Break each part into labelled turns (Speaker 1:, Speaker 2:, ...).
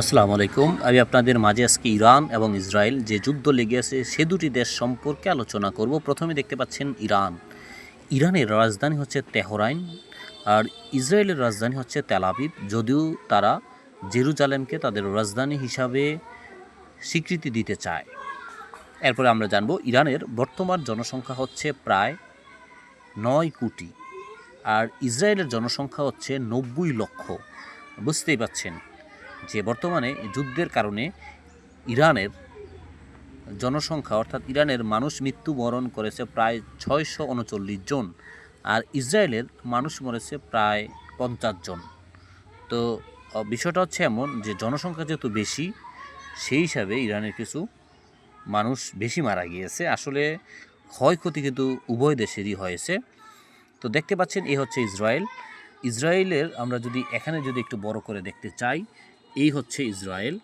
Speaker 1: আসসালামু আলাইকুম। আমি আপনাদের মাঝে আজকে ইরান এবং ইসরায়েল যে যুদ্ধ লেগে আছে, সে দুটি দেশ সম্পর্কে আলোচনা করব। প্রথমে দেখতে পাচ্ছেন ইরান। ইরানের রাজধানী হচ্ছে তেহরাইন আর ইসরায়েলের রাজধানী হচ্ছে তেলাবিব যদিও তারা জেরুজালেমকে তাদের রাজধানী হিসাবে স্বীকৃতি দিতে চায়। এরপরে আমরা জানব ইরানের বর্তমান জনসংখ্যা হচ্ছে প্রায় নয় কোটি আর ইসরায়েলের জনসংখ্যা হচ্ছে নব্বই লক্ষ। বুঝতেই পাচ্ছেন? যে বর্তমানে যুদ্ধের কারণে ইরানের জনসংখ্যা, অর্থাৎ ইরানের মানুষ মৃত্যুবরণ করেছে প্রায় ছয়শো উনচল্লিশ জন আর ইসরায়েলের মানুষ মরেছে প্রায় পঞ্চাশ জন। তো বিষয়টা হচ্ছে এমন যে জনসংখ্যা যেহেতু বেশি, সেই হিসাবে ইরানের কিছু মানুষ বেশি মারা গিয়েছে। আসলে ক্ষয়ক্ষতি কিন্তু উভয় দেশেরই হয়েছে। তো দেখতে পাচ্ছেন, এ হচ্ছে ইসরায়েল। ইসরায়েলের আমরা যদি এখানে যদি একটু বড় করে দেখতে চাই এই হচ্ছে ইসরায়েল,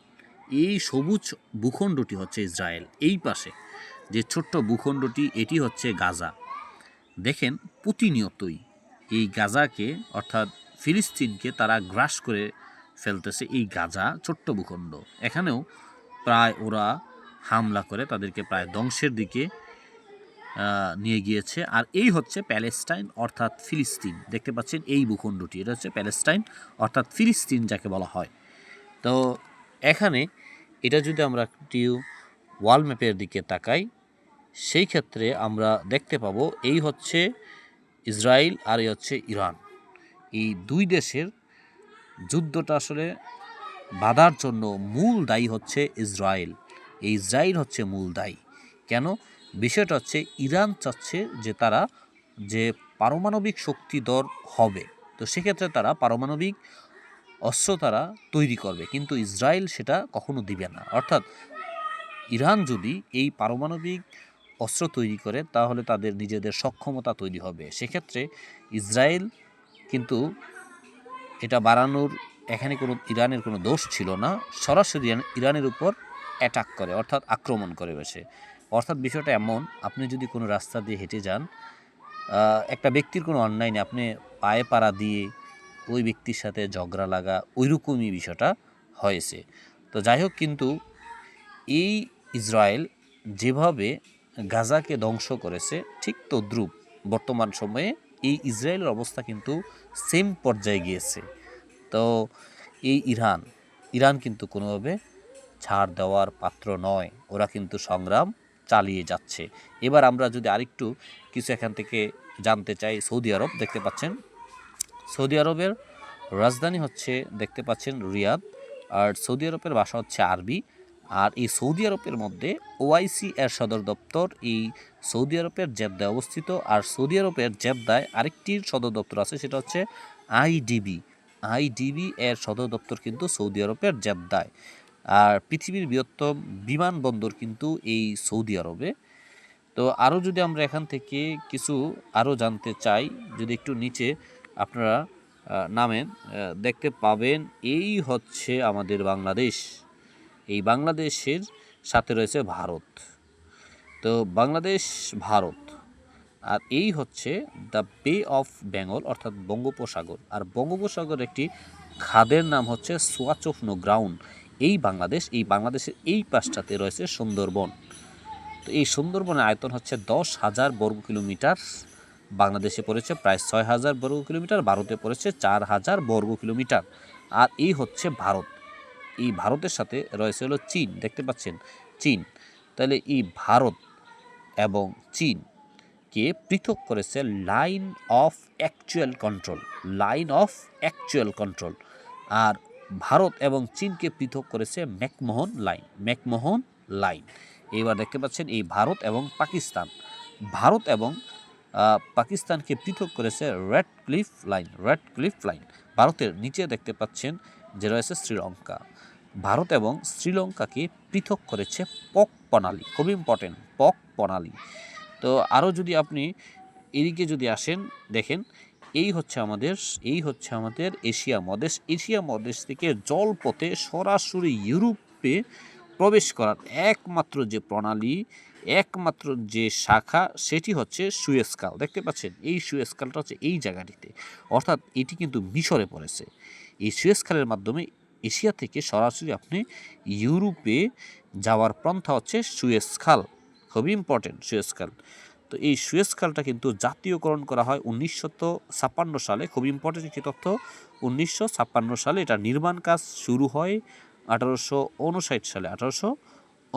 Speaker 1: এই সবুজ ভূখণ্ডটি হচ্ছে ইসরায়েল, এই পাশে যে ছোট্ট ভূখণ্ডটি, এটি হচ্ছে গাজা। দেখেন প্রতিনিয়তই এই গাজাকে, অর্থাৎ ফিলিস্তিনকে তারা গ্রাস করে ফেলতেছে এই গাজা ছোট্ট ভূখণ্ড। এখানেও প্রায় ওরা হামলা করে, তাদেরকে প্রায় ধ্বংসের দিকে নিয়ে গিয়েছে। আর এই হচ্ছে প্যালেস্টাইন, অর্থাৎ ফিলিস্তিন। দেখতে পাচ্ছেন এই ভূখণ্ডটি, এটা হচ্ছে প্যালেস্টাইন, অর্থাৎ ফিলিস্তিন যাকে বলা হয়। তো এখানে এটা যদি আমরা একটি ওয়াল ম্যাপের দিকে তাকাই, সেই ক্ষেত্রে আমরা দেখতে পাব এই হচ্ছে ইসরায়েল আর এই হচ্ছে ইরান। এই দুই দেশের যুদ্ধটা আসলে বাধার জন্য মূল দায়ী হচ্ছে ইসরায়েল এই ইসরায়েল হচ্ছে মূল দায়ী। কেন? বিষয়টা হচ্ছে ইরান চাচ্ছে যে তারা যে পারমাণবিক শক্তিধর হবে, তো সেক্ষেত্রে তারা পারমাণবিক অস্ত্র তারা তৈরি করবে, কিন্তু ইসরায়েল সেটা কখনো দিবে না। অর্থাৎ ইরান যদি এই পারমাণবিক অস্ত্র তৈরি করে, তাহলে তাদের নিজেদের সক্ষমতা তৈরি হবে। সেক্ষেত্রে ইসরায়েল কিন্তু এটা বাড়ানোর এখানে কোনো ইরানের কোনো দোষ ছিল না, সরাসরি ইরানের উপর অ্যাটাক করে, অর্থাৎ আক্রমণ করে বসে। অর্থাৎ বিষয়টা এমন, আপনি যদি কোনো রাস্তা দিয়ে হেঁটে যান একটা ব্যক্তির কোনো অন্যায় নেই, আপনি পায়ে পাড়া দিয়ে ওই ব্যক্তির সাথে ঝগড়া লাগা ওইরকমই বিষয়টা হয়েছে। তো যাই হোক কিন্তু এই ইসরায়েল যেভাবে গাজাকে ধ্বংস করেছে, ঠিক তদ্রূপ বর্তমান সময়ে এই ইসরায়েলের অবস্থা কিন্তু সেম পর্যায়ে গিয়েছে। তো এই ইরান ইরান কিন্তু কোনোভাবে ছাড় দেওয়ার পাত্র নয়, ওরা কিন্তু সংগ্রাম চালিয়ে যাচ্ছে। এবার আমরা যদি আরেকটু কিছু এখান থেকে জানতে চাই, সৌদি আরব দেখতে পাচ্ছেন সৌদি আরবের রাজধানী হচ্ছে, দেখতে পাচ্ছেন রিয়াদ, আর সৌদি আরবের ভাষা হচ্ছে আরবি, আর এই সৌদি আরবের মধ্যে ওআইসি এর সদর দপ্তর, এই সৌদি আরবের জেদ্দায় অবস্থিত, আর সৌদি আরবের জেদ্দায় আরেকটি সদর দপ্তর আছে, সেটা হচ্ছে আইডিবি আইডিবি এর সদর দপ্তর কিন্তু সৌদি আরবের জেদ্দায়। আর পৃথিবীর বৃহত্তম বিমানবন্দর কিন্তু এই সৌদি আরবে। তো আরও যদি আমরা এখান থেকে কিছু আরও জানতে চাই, যদি একটু নিচে আপনারা নামেন দেখতে পাবেন এই হচ্ছে আমাদের বাংলাদেশ। এই বাংলাদেশের সাথে রয়েছে ভারত। তো বাংলাদেশ, ভারত। আর এই হচ্ছে দ্য বে অফ বেঙ্গল, অর্থাৎ বঙ্গোপসাগর। আর বঙ্গোপসাগর একটি খাদের নাম হচ্ছে সোয়াচ অফ নো গ্রাউন্ড। এই বাংলাদেশ, এই বাংলাদেশের এই পাশটাতে রয়েছে সুন্দরবন। তো এই সুন্দরবনের আয়তন হচ্ছে দশ হাজার বর্গ কিলোমিটার। বাংলাদেশে পড়েছে প্রায় ছয় হাজার বর্গ কিলোমিটার, ভারতে পড়েছে চার হাজার বর্গ কিলোমিটার। আর এই হচ্ছে ভারত। এই ভারতের সাথে রয়েছে হলো চীন। দেখতে পাচ্ছেন, চীন। তাহলে এই ভারত এবং চীনকে পৃথক করেছে line of actual control, line of actual control. আর ভারত এবং চীনকে পৃথক করেছে ম্যাকমোহন লাইন ম্যাকমোহন লাইন। এবার দেখতে পাচ্ছেন এই ভারত এবং পাকিস্তান। ভারত এবং পাকিস্তানকে পৃথক করেছে Radcliffe line Radcliffe line ভারতের নিচে দেখতে পাচ্ছেন যে রয়েছে শ্রীলঙ্কা। ভারত এবং শ্রীলঙ্কাকে পৃথক করেছে পক প্রণালী, খুব ইম্পর্টেন্ট পক প্রণালী। তো আরও যদি আপনি এদিকে যদি আসেন, দেখেন, এই হচ্ছে আমাদের, এই হচ্ছে আমাদের এশিয়া মহাদেশ। এশিয়া মহাদেশ থেকে জলপথে সরাসরি ইউরোপে প্রবেশ করার একমাত্র যে প্রণালী একমাত্র যে শাখা, সেটি হচ্ছে সুয়েসকাল। দেখতে পাচ্ছেন, এই সুয়েসকালটা হচ্ছে এই জায়গাটিতে। অর্থাৎ এটি কিন্তু মিশরে পড়েছে। এই সুয়েসকালের মাধ্যমে এশিয়া থেকে সরাসরি আপনি ইউরোপে যাওয়ার পন্থা হচ্ছে সুয়েজ খাল খুবই ইম্পর্টেন্ট সুয়েজ খাল তো এই সুয়েজ খালটা কিন্তু জাতীয়করণ করা হয় উনিশশো ছাপ্পান্ন সালে। খুব ইম্পর্টেন্ট একটি তথ্য? উনিশশো ছাপ্পান্ন সালে এটা নির্মাণ কাজ শুরু হয় আঠারোশো উনষাট সালে, আঠারোশো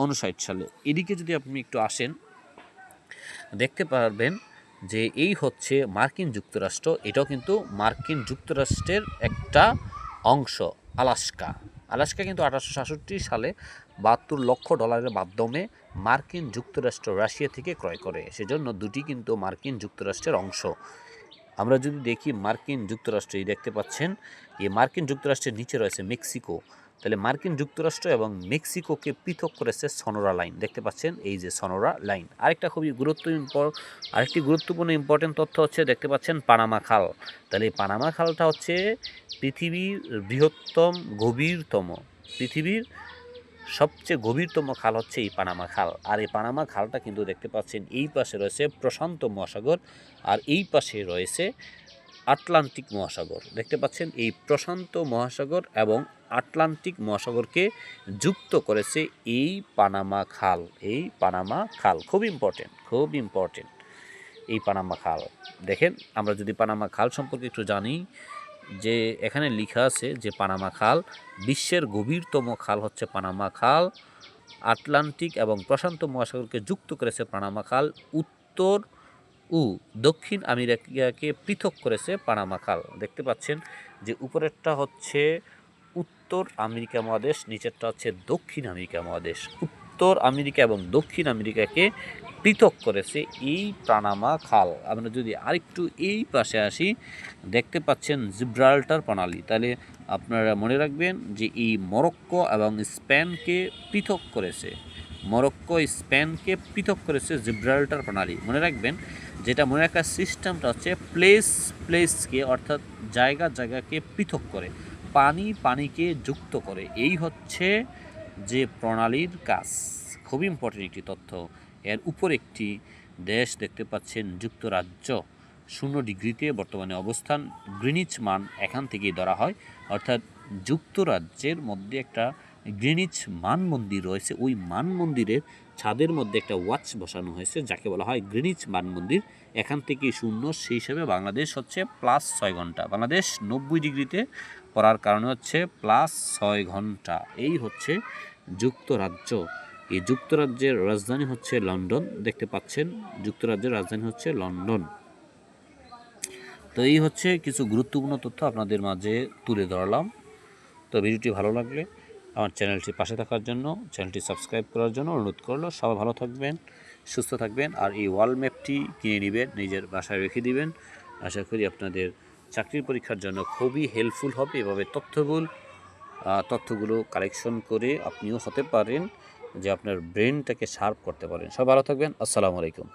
Speaker 1: উনষাট সালে। এদিকে যদি আপনি একটু আসেন, দেখতে পারবেন যে এই হচ্ছে মার্কিন যুক্তরাষ্ট্র। এটাও কিন্তু মার্কিন যুক্তরাষ্ট্রের একটা অংশ, আলাস্কা। আলাস্কা কিন্তু আঠারোশো সাতষট্টি সালে বাহাত্তর লক্ষ ডলারের মাধ্যমে মার্কিন যুক্তরাষ্ট্র রাশিয়া থেকে ক্রয় করে। সেজন্য দুটি কিন্তু মার্কিন যুক্তরাষ্ট্রের অংশ। আমরা যদি দেখি মার্কিন যুক্তরাষ্ট্র দেখতে পাচ্ছেন এই মার্কিন যুক্তরাষ্ট্রের নিচে রয়েছে মেক্সিকো। তাহলে মার্কিন যুক্তরাষ্ট্র এবং মেক্সিকোকে পৃথক করেছে সনোরা লাইন। দেখতে পাচ্ছেন, এই যে সনোরা লাইন। আরেকটা খুবই গুরুত্ব আরেকটি গুরুত্বপূর্ণ ইম্পর্টেন্ট তথ্য হচ্ছে, দেখতে পাচ্ছেন পানামা খাল। তাহলে এই পানামা খালটা হচ্ছে পৃথিবীর বৃহত্তম, গভীরতম, পৃথিবীর সবচেয়ে গভীরতম খাল হচ্ছে এই পানামা খাল। আর এই পানামা খালটা কিন্তু দেখতে পাচ্ছেন, এই পাশে রয়েছে প্রশান্ত মহাসাগর আর এই পাশে রয়েছে আটলান্টিক মহাসাগর। দেখতে পাচ্ছেন, এই প্রশান্ত মহাসাগর এবং আটলান্টিক মহাসাগরকে যুক্ত করেছে এই পানামা খাল। এই পানামা খাল খুব ইম্পর্টেন্ট খুব ইম্পর্টেন্ট এই পানামা খাল। দেখেন, আমরা যদি পানামা খাল সম্পর্কে একটু জানি যে এখানে লেখা আছে যে পানামা খাল, বিশ্বের গভীরতম খাল হচ্ছে পানামা খাল, আটলান্টিক এবং প্রশান্ত মহাসাগরকে যুক্ত করেছে পানামা খাল, উত্তর ও দক্ষিণ আমেরিকাকে পৃথক করেছে পানামা খাল। দেখতে পাচ্ছেন যে উপরেরটা হচ্ছে উত্তর আমেরিকা মহাদেশ, নিচেরটা হচ্ছে দক্ষিণ আমেরিকা মহাদেশ। উত্তর আমেরিকা এবং দক্ষিণ আমেরিকাকে পৃথক করেছে এই পানামা খাল। আমরা যদি আরেকটু এই পাশে আসি, দেখতে পাচ্ছেন জিব্রাল্টার প্রণালী। তাহলে আপনারা মনে রাখবেন যে এই মরক্কো এবং স্পেনকে পৃথক করেছে। মরক্কো, স্পেনকে পৃথক করেছে জিব্রাল্টার প্রণালী। মনে রাখবেন, যেটা মনে রাখার সিস্টেমটা হচ্ছে প্লেস, প্লেসকে অর্থাৎ জায়গা, জায়গাকে পৃথক করে, পানি, পানিকে যুক্ত করে। এই হচ্ছে যে প্রণালীর কাজ খুবই ইম্পর্টেন্ট একটি তথ্য, এর উপর একটি দেশ দেখতে পাচ্ছেন যুক্তরাজ্য। শূন্য ডিগ্রিতে বর্তমানে অবস্থান গ্রিনিচ মান এখান থেকেই ধরা হয়। অর্থাৎ যুক্তরাজ্যের মধ্যে একটা গ্রিনিচ মান মন্দির রয়েছে। ওই মান মন্দিরের ছাদের মধ্যে একটা ওয়াচ বসানো হয়েছে, যাকে বলা হয় গ্রিনিচ মান মন্দির। এখান থেকে শূন্য, সেই হিসাবে বাংলাদেশ হচ্ছে প্লাস ছয় ঘণ্টা। বাংলাদেশ নব্বই ডিগ্রিতে পড়ার কারণে হচ্ছে প্লাস ছয় ঘণ্টা। এই হচ্ছে যুক্তরাজ্য। এই যুক্তরাজ্যের রাজধানী হচ্ছে লন্ডন। দেখতে পাচ্ছেন, যুক্তরাজ্যের রাজধানী হচ্ছে লন্ডন। তো এই হচ্ছে কিছু গুরুত্বপূর্ণ তথ্য আপনাদের মাঝে তুলে ধরলাম। তো ভিডিওটি ভালো লাগলে আমার চ্যানেলটি পাশে থাকার জন্য, চ্যানেলটি সাবস্ক্রাইব করার জন্য অনুরোধ করল। সবাই ভালো থাকবেন, সুস্থ থাকবেন, আর এই ওয়াল ম্যাপটি কিনে নেবেন, নিজের বাসায় রেখে দিবেন। আশা করি আপনাদের চাকরির পরীক্ষার জন্য খুবই হেল্পফুল হবে। এভাবে তথ্যগুলো তথ্যগুলো কালেকশন করে আপনিও হতে পারেন, যে আপনার ব্রেনটাকে শার্প করতে পারেন। সব ভালো থাকবেন। আসসালামু আলাইকুম।